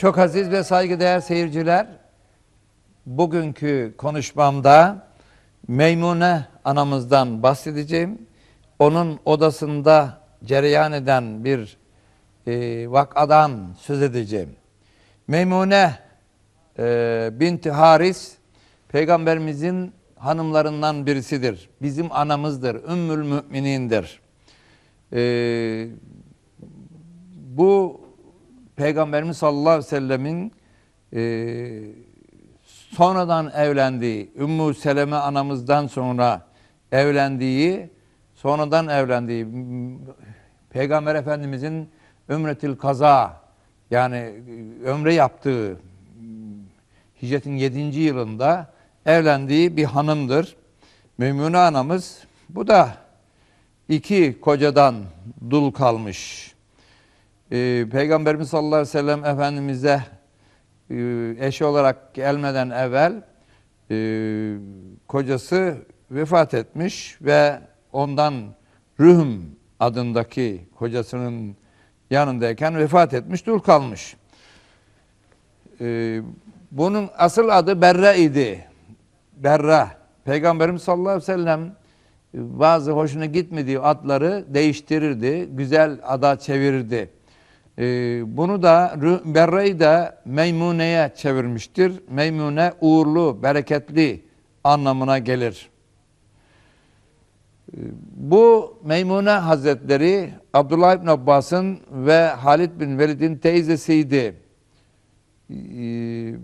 Çok aziz ve saygıdeğer seyirciler, bugünkü konuşmamda Meymune anamızdan bahsedeceğim. Onun odasında cereyan eden bir e, vakadan söz edeceğim. Meymune e, binti Haris, Peygamberimizin hanımlarından birisidir. Bizim anamızdır, Ümmül Müminindir. E, bu Peygamberimiz sallallahu aleyhi ve sellemin e, sonradan evlendiği, Ümmü Seleme anamızdan sonra evlendiği, sonradan evlendiği, Peygamber Efendimizin Ümretül Kaza yani ömre yaptığı hicretin 7. yılında evlendiği bir hanımdır. Memnune anamız bu da iki kocadan dul kalmış. Ee, Peygamberimiz sallallahu aleyhi ve sellem Efendimiz'e e, eşi olarak gelmeden evvel e, kocası vefat etmiş ve ondan Rühm adındaki kocasının yanındayken vefat etmiş, dul kalmış. Ee, bunun asıl adı Berra idi. Berra. Peygamberimiz sallallahu aleyhi ve sellem e, bazı hoşuna gitmediği adları değiştirirdi. Güzel ada çevirirdi. Ee, bunu da Berra'yı da Meymune'ye çevirmiştir. Meymune uğurlu, bereketli anlamına gelir. Ee, Bu Meymune Hazretleri Abdullah İbn Abbas'ın ve Halid bin Velid'in teyzesiydi. Ee,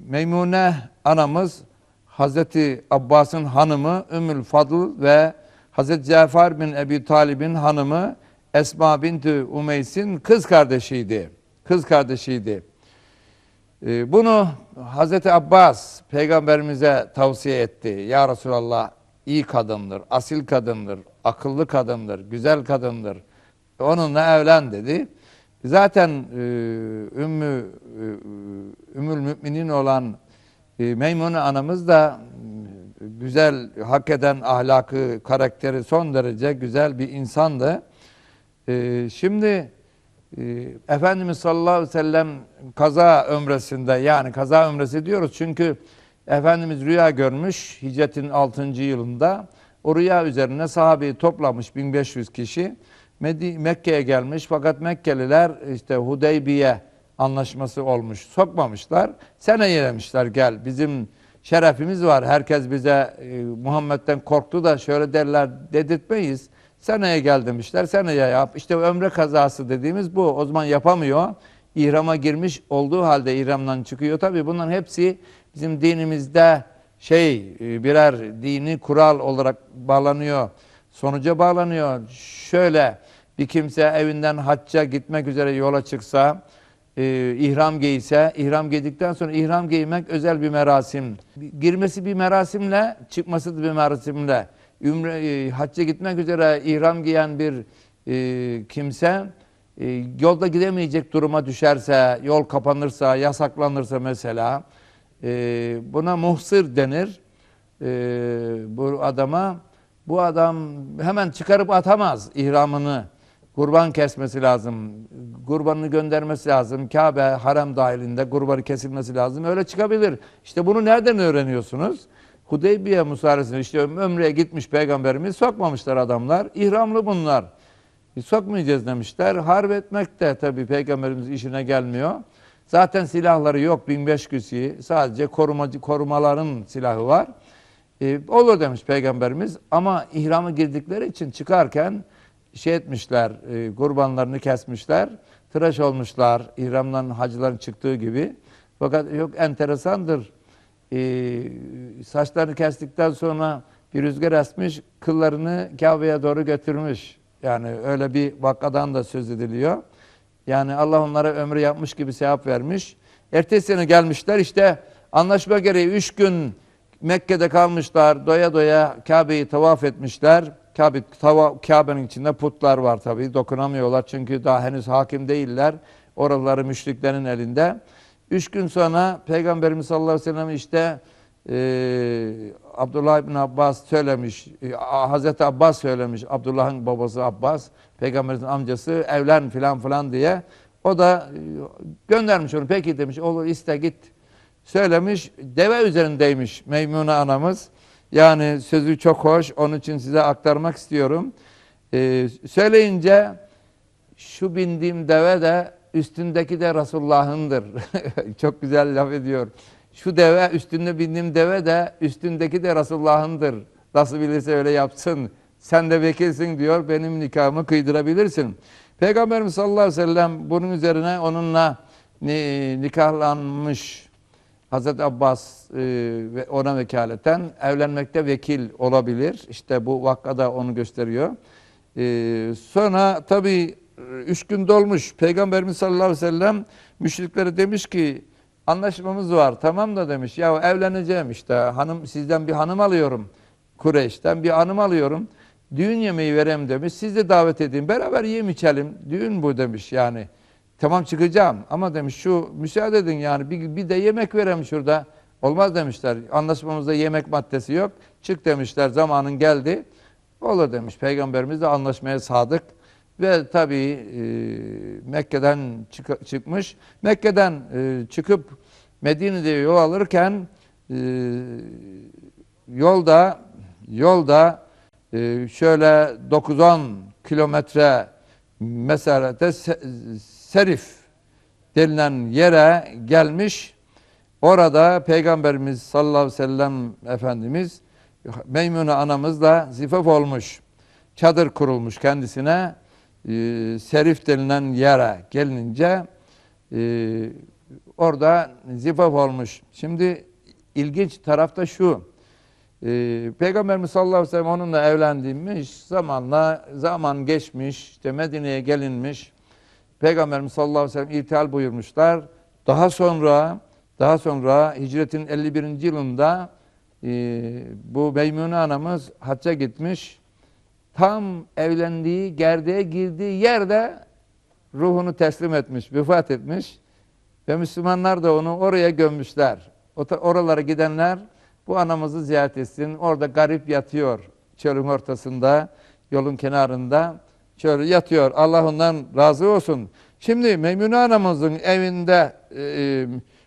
Meymune anamız Hazreti Abbas'ın hanımı Ümmül Fadıl ve Hazreti Cafer bin Ebi Talib'in hanımı Esma binti Umeys'in kız kardeşiydi. Kız kardeşiydi. Ee, Bunu Hazreti Abbas peygamberimize tavsiye etti. Ya Resulallah iyi kadındır, asil kadındır, akıllı kadındır, güzel kadındır. Onunla evlen dedi. Zaten e, Ümmü e, Ümmül Müminin olan e, Meymune anamız da güzel, hak eden ahlakı, karakteri son derece güzel bir insandı. E, şimdi e, Efendimiz sallallahu aleyhi ve sellem kaza ömresinde yani kaza ömresi diyoruz çünkü Efendimiz rüya görmüş hicretin 6. yılında. O rüya üzerine sahabeyi toplamış 1500 kişi. Mekke'ye gelmiş fakat Mekkeliler işte Hudeybiye anlaşması olmuş. Sokmamışlar. Seneye demişler gel bizim şerefimiz var. Herkes bize e, Muhammed'den korktu da şöyle derler dedirtmeyiz. Seneye gel demişler. Seneye yap. İşte ömre kazası dediğimiz bu. O zaman yapamıyor. İhrama girmiş olduğu halde ihramdan çıkıyor. Tabii bunların hepsi bizim dinimizde şey e, birer dini kural olarak bağlanıyor. Sonuca bağlanıyor. Şöyle bir kimse evinden hacca gitmek üzere yola çıksa, e, ihram giyse, ihram giydikten sonra ihram giymek özel bir merasim. Girmesi bir merasimle, çıkması da bir merasimle. Ümre, e, hacca gitmek üzere ihram giyen bir e, kimse e, yolda gidemeyecek duruma düşerse, yol kapanırsa, yasaklanırsa mesela e, buna muhsır denir. E, bu adama bu adam hemen çıkarıp atamaz ihramını. Kurban kesmesi lazım. Kurbanını göndermesi lazım. Kabe harem dahilinde kurbanı kesilmesi lazım. Öyle çıkabilir. İşte bunu nereden öğreniyorsunuz? Hudeybiye musaresinde işte ömreye gitmiş peygamberimiz sokmamışlar adamlar. İhramlı bunlar. Sokmayacağız demişler. Harp etmek de tabii peygamberimiz işine gelmiyor. Zaten silahları yok 1500 kişi. Sadece korumacı korumaların silahı var. E, olur demiş peygamberimiz ama ihramı girdikleri için çıkarken şey etmişler, e, kurbanlarını kesmişler, tıraş olmuşlar, ihramdan hacıların çıktığı gibi. Fakat yok enteresandır, e, saçlarını kestikten sonra bir rüzgar esmiş, kıllarını Kabe'ye doğru götürmüş. Yani öyle bir vakadan da söz ediliyor. Yani Allah onlara ömrü yapmış gibi sevap vermiş. Ertesi sene gelmişler işte anlaşma gereği üç gün Mekke'de kalmışlar. Doya doya Kabe'yi tavaf etmişler. Kabe, Kabe'nin içinde putlar var tabii. Dokunamıyorlar çünkü daha henüz hakim değiller. Oraları müşriklerin elinde. Üç gün sonra Peygamberimiz sallallahu aleyhi ve sellem işte e, Abdullah ibn Abbas söylemiş, e, Hazreti Abbas söylemiş, Abdullah'ın babası Abbas, Peygamberimizin amcası evlen filan filan diye O da e, göndermiş onu. Peki demiş olur iste git. Söylemiş. Deve üzerindeymiş Meymune anamız. Yani sözü çok hoş. Onun için size aktarmak istiyorum. Ee, söyleyince şu bindiğim deve de üstündeki de Resulullah'ındır. çok güzel laf ediyor. Şu deve üstünde bindiğim deve de üstündeki de Resulullah'ındır. Nasıl bilirse öyle yapsın. Sen de vekilsin diyor. Benim nikahımı kıydırabilirsin. Peygamberimiz sallallahu aleyhi ve sellem bunun üzerine onunla ni- nikahlanmış Hazreti Abbas e, ve ona vekaleten evlenmekte vekil olabilir. İşte bu vakada onu gösteriyor. E, sonra tabi üç gün dolmuş. Peygamberimiz sallallahu aleyhi ve sellem müşriklere demiş ki anlaşmamız var tamam da demiş ya evleneceğim işte hanım sizden bir hanım alıyorum. Kureyş'ten bir hanım alıyorum. Düğün yemeği verem demiş. Siz de davet edin. Beraber yiyeyim içelim. Düğün bu demiş yani. Tamam çıkacağım ama demiş şu müsaade edin yani bir, bir de yemek verem şurada. Olmaz demişler. Anlaşmamızda yemek maddesi yok. Çık demişler. Zamanın geldi. Olur demiş. Peygamberimiz de anlaşmaya sadık. Ve tabii e, Mekke'den çık- çıkmış. Mekke'den e, çıkıp Medine'de yol alırken e, yolda yolda e, şöyle 9-10 kilometre mesafede Se- Serif denilen yere gelmiş. Orada Peygamberimiz sallallahu aleyhi ve sellem Efendimiz Meymune anamızla zifaf olmuş. Çadır kurulmuş kendisine. E, Serif denilen yere gelince e, orada zifaf olmuş. Şimdi ilginç tarafta şu. Ee, Peygamberimiz sallallahu aleyhi ve sellem onunla evlendiğimiz zamanla zaman geçmiş, işte Medine'ye gelinmiş. Peygamberimiz sallallahu aleyhi ve sellem irtihal buyurmuşlar. Daha sonra daha sonra hicretin 51. yılında e, bu Meymune anamız hacca gitmiş. Tam evlendiği, gerdeğe girdiği yerde ruhunu teslim etmiş, vefat etmiş. Ve Müslümanlar da onu oraya gömmüşler. Oralara gidenler bu anamızı ziyaret etsin. Orada garip yatıyor çölün ortasında, yolun kenarında. Şöyle yatıyor. Allah ondan razı olsun. Şimdi Meymune anamızın evinde e,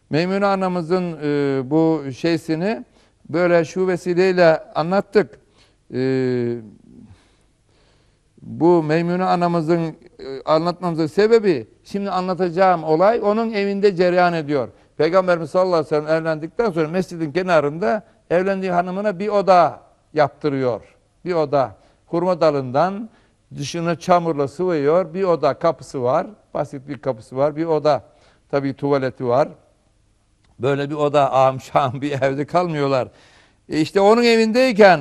Meymune anamızın e, bu şeysini böyle şu vesileyle anlattık. E, bu Meymune anamızın e, anlatmamızın sebebi şimdi anlatacağım olay onun evinde cereyan ediyor. Peygamberimiz sallallahu aleyhi ve sellem evlendikten sonra mescidin kenarında evlendiği hanımına bir oda yaptırıyor. Bir oda. Hurma dalından dışına çamurla sıvıyor. Bir oda kapısı var. Basit bir kapısı var. Bir oda. Tabii tuvaleti var. Böyle bir oda ağam bir evde kalmıyorlar. E işte onun evindeyken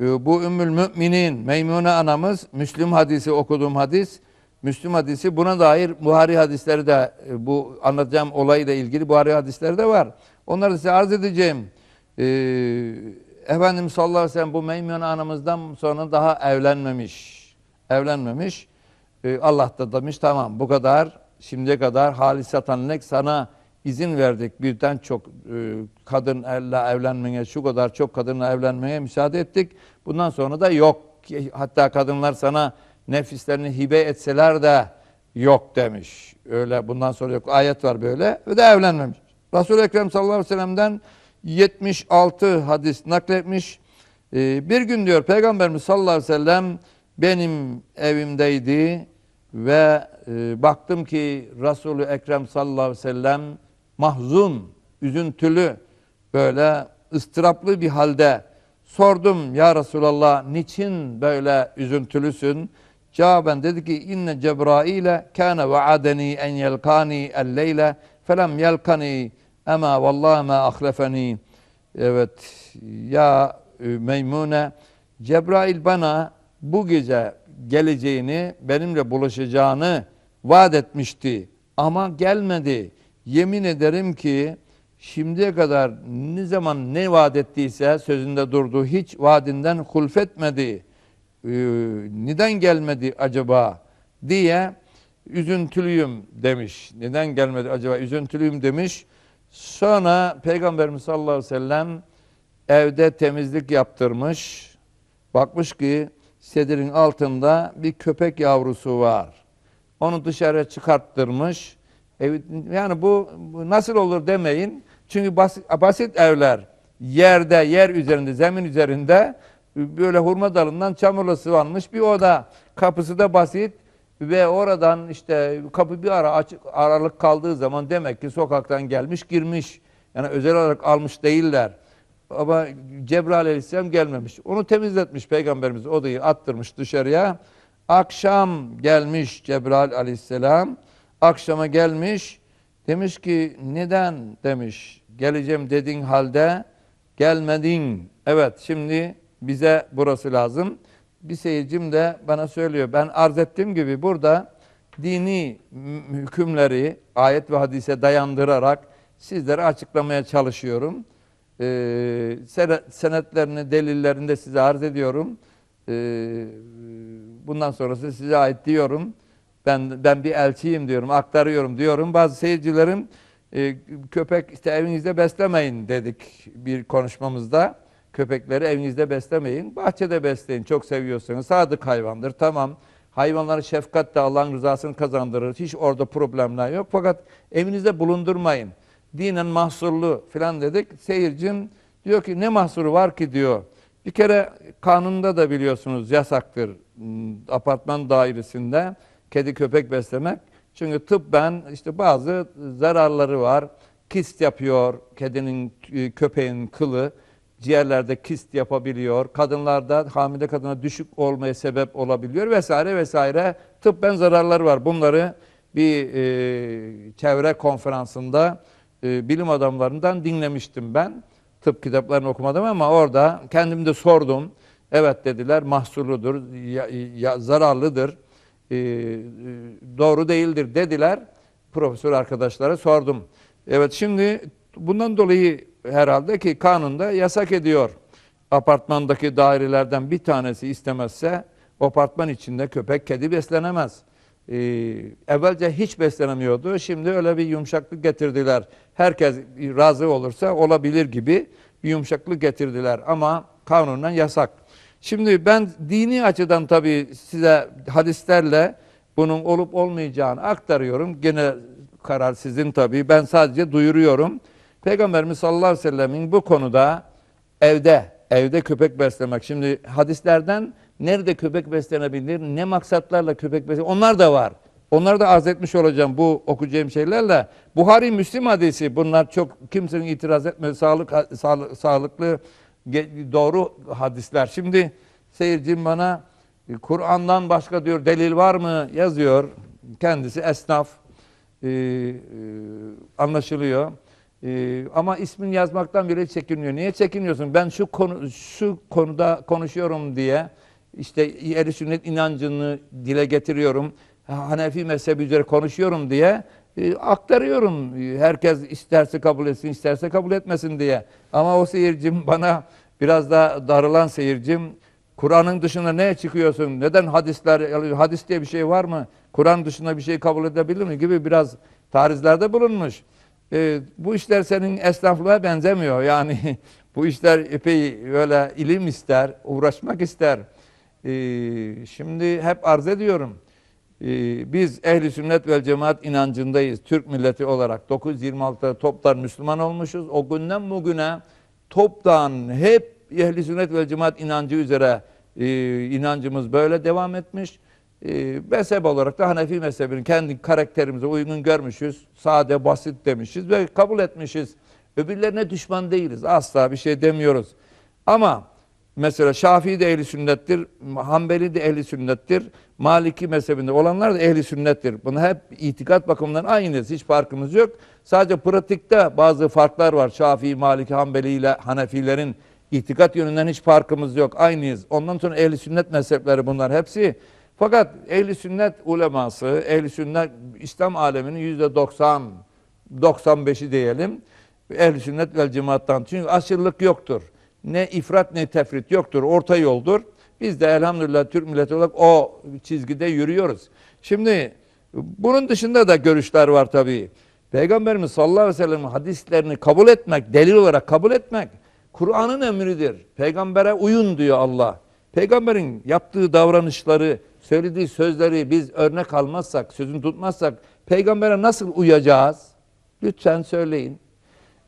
bu Ümmül Müminin Meymune anamız Müslüm hadisi okuduğum hadis Müslüm hadisi buna dair Buhari hadisleri de e, bu anlatacağım olayla ilgili Buhari hadisleri de var. Onları size arz edeceğim. E, Efendimiz sallallahu aleyhi ve sellem bu Meymune anamızdan sonra daha evlenmemiş. Evlenmemiş. E, Allah da demiş tamam bu kadar şimdiye kadar halisatan lek sana izin verdik. Birden çok e, kadınla evlenmeye, şu kadar çok kadınla evlenmeye müsaade ettik. Bundan sonra da yok. Hatta kadınlar sana nefislerini hibe etseler de yok demiş. Öyle bundan sonra yok. Ayet var böyle ve de evlenmemiş. Resul-i Ekrem sallallahu aleyhi ve sellem'den 76 hadis nakletmiş. E, bir gün diyor Peygamberimiz sallallahu aleyhi ve sellem benim evimdeydi ve e, baktım ki Resulü Ekrem sallallahu aleyhi ve sellem mahzun, üzüntülü, böyle ıstıraplı bir halde sordum ya Resulallah niçin böyle üzüntülüsün? Cevaben dedi ki inne Cebrail'e kâne vaadeni en yelkani el leyle felem yelkani ama vallahi ma ahlefeni. Evet ya Meymune Cebrail bana bu gece geleceğini, benimle buluşacağını vaat etmişti. Ama gelmedi. Yemin ederim ki şimdiye kadar ne zaman ne vaat ettiyse sözünde durdu. Hiç vaadinden hulfetmedi. Ee, neden gelmedi acaba diye üzüntülüyüm demiş. Neden gelmedi acaba üzüntülüyüm demiş. Sonra Peygamberimiz sallallahu aleyhi ve sellem evde temizlik yaptırmış. Bakmış ki sedirin altında bir köpek yavrusu var. Onu dışarıya çıkarttırmış. Yani bu, bu nasıl olur demeyin. Çünkü basit, basit evler yerde, yer üzerinde, zemin üzerinde böyle hurma dalından çamurla sıvanmış bir oda. Kapısı da basit ve oradan işte kapı bir ara açık aralık kaldığı zaman demek ki sokaktan gelmiş girmiş. Yani özel olarak almış değiller. Ama Cebrail aleyhisselam gelmemiş. Onu temizletmiş peygamberimiz odayı attırmış dışarıya. Akşam gelmiş Cebrail aleyhisselam. Akşama gelmiş. Demiş ki neden demiş geleceğim dediğin halde gelmedin. Evet şimdi bize burası lazım. Bir seyircim de bana söylüyor. Ben arz ettiğim gibi burada dini hükümleri ayet ve hadise dayandırarak sizlere açıklamaya çalışıyorum. Ee, sene- senetlerini, delillerini de size arz ediyorum. Ee, bundan sonrası size ait diyorum. Ben ben bir elçiyim diyorum, aktarıyorum diyorum. Bazı seyircilerim e, köpek işte evinizde beslemeyin dedik bir konuşmamızda. Köpekleri evinizde beslemeyin, bahçede besleyin. Çok seviyorsanız sadık hayvandır. Tamam. Hayvanları şefkat de Allah'ın rızasını kazandırır. Hiç orada problemler yok. Fakat evinizde bulundurmayın. Dinen mahsurlu falan dedik. Seyircim diyor ki ne mahsuru var ki diyor. Bir kere kanunda da biliyorsunuz yasaktır hmm, apartman dairesinde kedi köpek beslemek. Çünkü tıbben işte bazı zararları var. Kist yapıyor kedinin e, köpeğin kılı. Ciğerlerde kist yapabiliyor. Kadınlarda hamile kadına düşük olmaya sebep olabiliyor vesaire vesaire. Tıbben zararları var. Bunları bir e, çevre konferansında e, bilim adamlarından dinlemiştim ben. Tıp kitaplarını okumadım ama orada kendim de sordum. Evet dediler mahsurludur, ya, ya- zararlıdır, e, doğru değildir dediler. Profesör arkadaşlara sordum. Evet şimdi bundan dolayı herhalde ki kanunda yasak ediyor. Apartmandaki dairelerden bir tanesi istemezse apartman içinde köpek kedi beslenemez. Ee, evvelce hiç beslenemiyordu. Şimdi öyle bir yumuşaklık getirdiler. Herkes razı olursa olabilir gibi bir yumuşaklık getirdiler ama kanunen yasak. Şimdi ben dini açıdan tabii size hadislerle bunun olup olmayacağını aktarıyorum. Gene karar sizin tabii. Ben sadece duyuruyorum. Peygamberimiz sallallahu aleyhi ve sellemin bu konuda evde, evde köpek beslemek. Şimdi hadislerden nerede köpek beslenebilir, ne maksatlarla köpek beslenebilir onlar da var. Onları da arz etmiş olacağım bu okuyacağım şeylerle. Buhari Müslim hadisi bunlar çok kimsenin itiraz etmediği sağlık, sağlık, sağlıklı doğru hadisler. Şimdi seyircim bana e, Kur'an'dan başka diyor delil var mı yazıyor. Kendisi esnaf e, e, anlaşılıyor. Ama ismini yazmaktan bile çekiniyor. Niye çekiniyorsun? Ben şu konu şu konuda konuşuyorum diye işte ehli sünnet inancını dile getiriyorum. Hanefi mezhebi üzere konuşuyorum diye e, aktarıyorum. E, Herkes isterse kabul etsin, isterse kabul etmesin diye. Ama o seyircim bana biraz da darılan seyircim Kur'an'ın dışında neye çıkıyorsun? Neden hadisler, hadis diye bir şey var mı? Kur'an dışında bir şey kabul edebilir mi? Gibi biraz tarizlerde bulunmuş. E, bu işler senin esnaflığa benzemiyor. Yani bu işler epey öyle ilim ister, uğraşmak ister. E, şimdi hep arz ediyorum. E, biz ehli sünnet vel cemaat inancındayız. Türk milleti olarak 926'da toptan Müslüman olmuşuz. O günden bugüne toptan hep ehli sünnet vel cemaat inancı üzere e, inancımız böyle devam etmiş. E, mezhep olarak da Hanefi mezhebini kendi karakterimize uygun görmüşüz. Sade, basit demişiz ve kabul etmişiz. Öbürlerine düşman değiliz. Asla bir şey demiyoruz. Ama mesela Şafii de ehli sünnettir, Hanbeli de ehli sünnettir, Maliki mezhebinde olanlar da ehli sünnettir. Bunu hep itikat bakımından aynıyız. Hiç farkımız yok. Sadece pratikte bazı farklar var. Şafii, Maliki, Hanbeli ile Hanefilerin itikat yönünden hiç farkımız yok. Aynıyız. Ondan sonra ehli sünnet mezhepleri bunlar hepsi. Fakat ehli sünnet uleması, ehli sünnet İslam aleminin yüzde 90, 95'i diyelim. Ehli sünnet vel cemaattan. Çünkü aşırılık yoktur. Ne ifrat ne tefrit yoktur. Orta yoldur. Biz de elhamdülillah Türk milleti olarak o çizgide yürüyoruz. Şimdi bunun dışında da görüşler var tabii. Peygamberimiz sallallahu aleyhi ve sellem'in hadislerini kabul etmek, delil olarak kabul etmek Kur'an'ın emridir. Peygambere uyun diyor Allah. Peygamberin yaptığı davranışları, söylediği sözleri biz örnek almazsak, sözünü tutmazsak peygambere nasıl uyacağız? Lütfen söyleyin.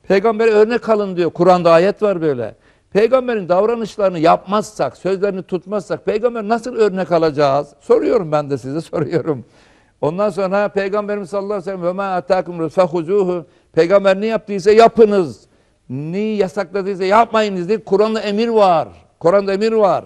Peygambere örnek alın diyor. Kur'an'da ayet var böyle. Peygamberin davranışlarını yapmazsak, sözlerini tutmazsak peygamber nasıl örnek alacağız? Soruyorum ben de size soruyorum. Ondan sonra Peygamberimiz sallallahu aleyhi ve sellem ve ma atakum fehuzuhu Peygamber ne yaptıysa yapınız. Neyi yasakladıysa yapmayınız diye Kur'an'da emir var. Kur'an'da emir var.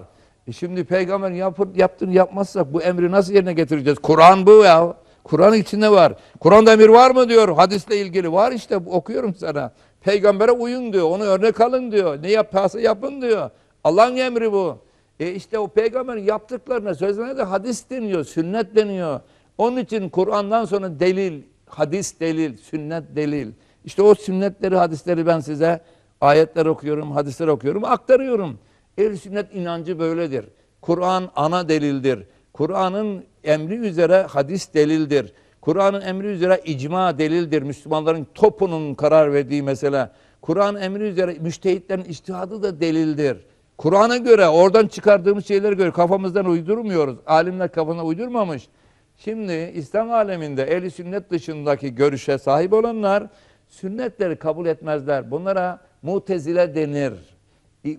E şimdi peygamberin yapır, yaptığını yapmazsak bu emri nasıl yerine getireceğiz? Kur'an bu ya. Kur'an'ın içinde var. Kur'an'da emir var mı diyor. Hadisle ilgili var işte okuyorum sana. Peygambere uyun diyor. Onu örnek alın diyor. Ne yaparsa yapın diyor. Allah'ın emri bu. E işte o peygamberin yaptıklarına, sözlerine de hadis deniyor, sünnet deniyor. Onun için Kur'an'dan sonra delil, hadis delil, sünnet delil. İşte o sünnetleri, hadisleri ben size ayetler okuyorum, hadisler okuyorum, aktarıyorum. Ehl sünnet inancı böyledir. Kur'an ana delildir. Kur'an'ın emri üzere hadis delildir. Kur'an'ın emri üzere icma delildir. Müslümanların topunun karar verdiği mesele. Kur'an emri üzere müştehitlerin içtihadı da delildir. Kur'an'a göre oradan çıkardığımız şeylere göre kafamızdan uydurmuyoruz. Alimler kafana uydurmamış. Şimdi İslam aleminde ehli sünnet dışındaki görüşe sahip olanlar sünnetleri kabul etmezler. Bunlara mutezile denir.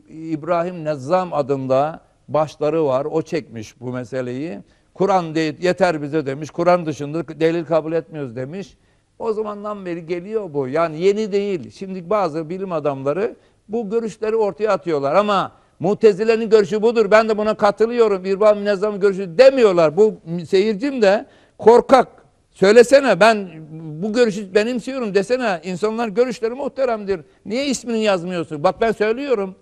İbrahim Nezzam adında başları var. O çekmiş bu meseleyi. Kur'an de- yeter bize demiş. Kur'an dışında delil kabul etmiyoruz demiş. O zamandan beri geliyor bu. Yani yeni değil. Şimdi bazı bilim adamları bu görüşleri ortaya atıyorlar ama Mutezile'nin görüşü budur. Ben de buna katılıyorum. İbrahim Nezzam'ın görüşü demiyorlar. Bu seyircim de korkak. Söylesene ben bu görüşü benimsiyorum desene. İnsanlar görüşleri muhteremdir. Niye ismini yazmıyorsun? Bak ben söylüyorum.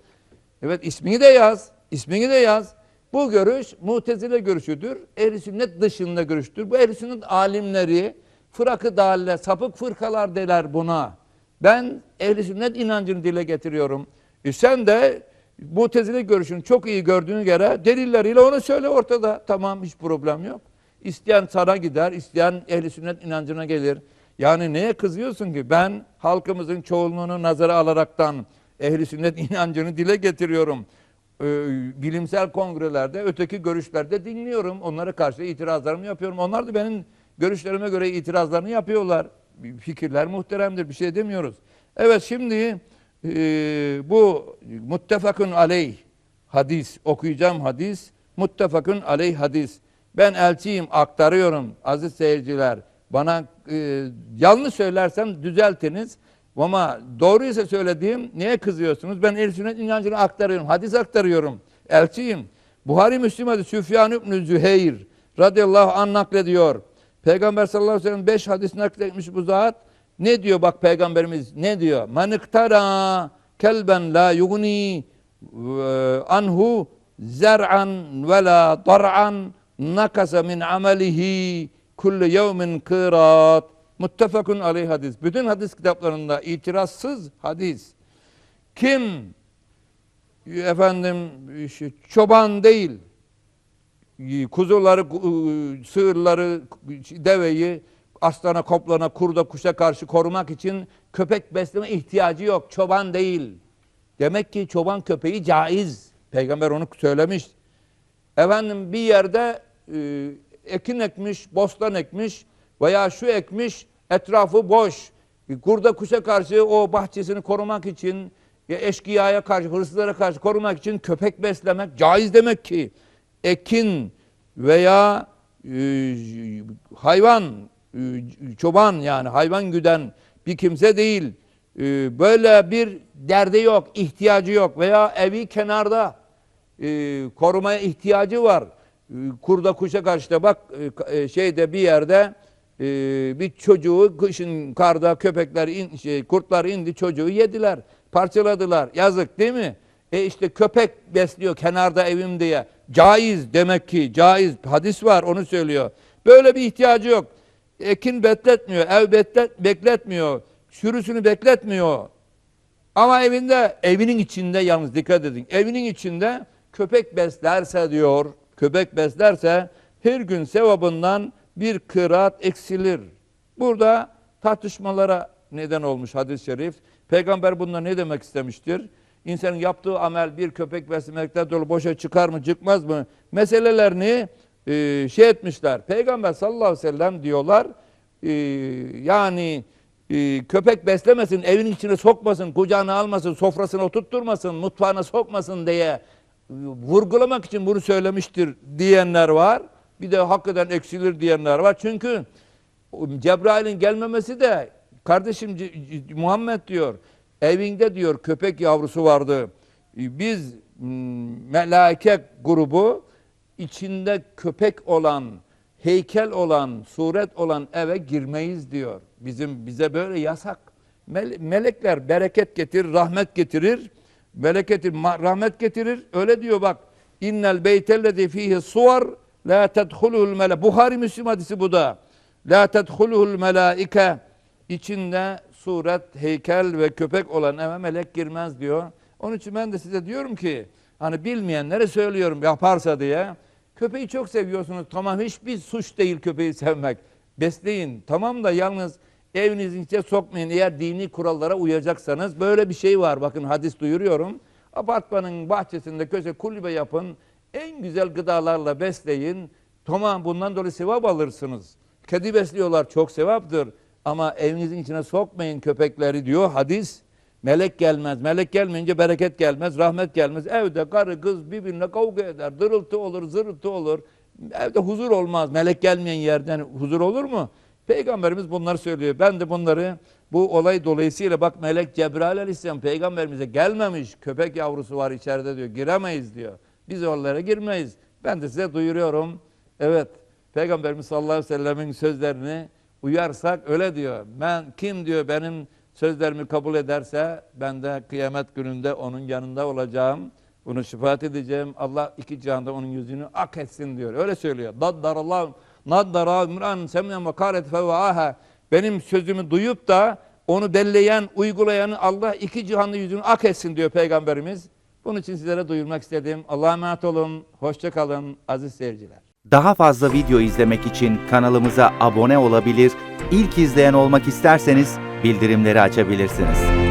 Evet ismini de yaz. İsmini de yaz. Bu görüş mutezile görüşüdür. Ehl-i sünnet dışında görüştür. Bu ehl-i sünnet alimleri fırakı dalle, sapık fırkalar deler buna. Ben ehl-i sünnet inancını dile getiriyorum. E sen de mutezile görüşünü çok iyi gördüğün göre delilleriyle onu söyle ortada. Tamam hiç problem yok. İsteyen sana gider, isteyen ehli sünnet inancına gelir. Yani neye kızıyorsun ki? Ben halkımızın çoğunluğunu nazara alaraktan ehli sünnet inancını dile getiriyorum. Ee, bilimsel kongrelerde, öteki görüşlerde dinliyorum. Onlara karşı itirazlarımı yapıyorum. Onlar da benim görüşlerime göre itirazlarını yapıyorlar. Fikirler muhteremdir, bir şey demiyoruz. Evet şimdi e, bu muttefakun aleyh hadis, okuyacağım hadis, muttefakun aleyh hadis. Ben elçiyim, aktarıyorum aziz seyirciler. Bana e, yanlış söylersem düzeltiniz. Ama doğruysa söylediğim niye kızıyorsunuz? Ben el sünnet inancını aktarıyorum, hadis aktarıyorum. Elçiyim. Buhari Müslim hadisi Süfyan İbn Züheyr radıyallahu anh naklediyor. Peygamber sallallahu aleyhi ve sellem beş hadis nakletmiş bu zat. Ne diyor bak peygamberimiz ne diyor? Man iktara kelben la yugni anhu zer'an ve la dar'an nakasa min amelihi kullu yevmin kırat. Muttefakun aleyh hadis. Bütün hadis kitaplarında itirazsız hadis. Kim efendim çoban değil kuzuları, sığırları, deveyi aslana, koplana, kurda, kuşa karşı korumak için köpek besleme ihtiyacı yok. Çoban değil. Demek ki çoban köpeği caiz. Peygamber onu söylemiş. Efendim bir yerde e, ekin ekmiş, bostan ekmiş veya şu ekmiş, etrafı boş. Kurda kuşa karşı o bahçesini korumak için, ya eşkıyaya karşı, hırsızlara karşı korumak için köpek beslemek caiz demek ki. Ekin veya e, hayvan, e, çoban yani hayvan güden bir kimse değil. E, böyle bir derdi yok, ihtiyacı yok veya evi kenarda e, korumaya ihtiyacı var. E, kurda kuşa karşı da bak e, e, şeyde bir yerde e, bir çocuğu kışın karda köpekler in, şey, kurtlar indi çocuğu yediler parçaladılar yazık değil mi? E işte köpek besliyor kenarda evim diye caiz demek ki caiz hadis var onu söylüyor. Böyle bir ihtiyacı yok. Ekin bekletmiyor, ev beklet, bekletmiyor, sürüsünü bekletmiyor. Ama evinde, evinin içinde yalnız dikkat edin. Evinin içinde köpek beslerse diyor, köpek beslerse her gün sevabından bir kıraat eksilir. Burada tartışmalara neden olmuş hadis-i şerif. Peygamber bunda ne demek istemiştir? İnsanın yaptığı amel bir köpek beslemekten dolayı boşa çıkar mı çıkmaz mı? Meselelerini e, şey etmişler. Peygamber sallallahu aleyhi ve sellem diyorlar e, yani e, köpek beslemesin, evin içine sokmasın, kucağına almasın, sofrasına oturtturmasın, mutfağına sokmasın diye vurgulamak için bunu söylemiştir diyenler var. Bir de hakikaten eksilir diyenler var. Çünkü Cebrail'in gelmemesi de kardeşim Muhammed diyor evinde diyor köpek yavrusu vardı. Biz m, melaike grubu içinde köpek olan, heykel olan, suret olan eve girmeyiz diyor. Bizim bize böyle yasak. Mel- melekler bereket getirir, rahmet getirir. Bereket ma- rahmet getirir. Öyle diyor bak. İnnel beytellezî fihi suvar la tedhuluhul mele. Buhari Müslim hadisi bu da. La tedhuluhul melaike. İçinde suret, heykel ve köpek olan eve melek girmez diyor. Onun için ben de size diyorum ki hani bilmeyenlere söylüyorum yaparsa diye. Köpeği çok seviyorsunuz. Tamam hiçbir suç değil köpeği sevmek. Besleyin. Tamam da yalnız evinizin içine sokmayın. Eğer dini kurallara uyacaksanız böyle bir şey var. Bakın hadis duyuruyorum. Apartmanın bahçesinde köşe kulübe yapın. En güzel gıdalarla besleyin. Tamam bundan dolayı sevap alırsınız. Kedi besliyorlar çok sevaptır. Ama evinizin içine sokmayın köpekleri diyor hadis. Melek gelmez. Melek gelmeyince bereket gelmez, rahmet gelmez. Evde karı kız birbirine kavga eder. Dırıltı olur, zırıltı olur. Evde huzur olmaz. Melek gelmeyen yerden huzur olur mu? Peygamberimiz bunları söylüyor. Ben de bunları bu olay dolayısıyla bak Melek Cebrail Aleyhisselam peygamberimize gelmemiş. Köpek yavrusu var içeride diyor. Giremeyiz diyor. Biz oralara girmeyiz. Ben de size duyuruyorum. Evet. Peygamberimiz sallallahu aleyhi ve sellemin sözlerini uyarsak öyle diyor. Ben kim diyor benim sözlerimi kabul ederse ben de kıyamet gününde onun yanında olacağım. Bunu şefaat edeceğim. Allah iki cihanda onun yüzünü ak etsin diyor. Öyle söylüyor. Daddarallahu naddara imran semyen ve karet. Benim sözümü duyup da onu belleyen, uygulayanı Allah iki cihanlı yüzünü ak etsin diyor Peygamberimiz. Bunun için sizlere duyurmak istedim. Allah'a emanet olun. Hoşça kalın aziz seyirciler. Daha fazla video izlemek için kanalımıza abone olabilir, ilk izleyen olmak isterseniz bildirimleri açabilirsiniz.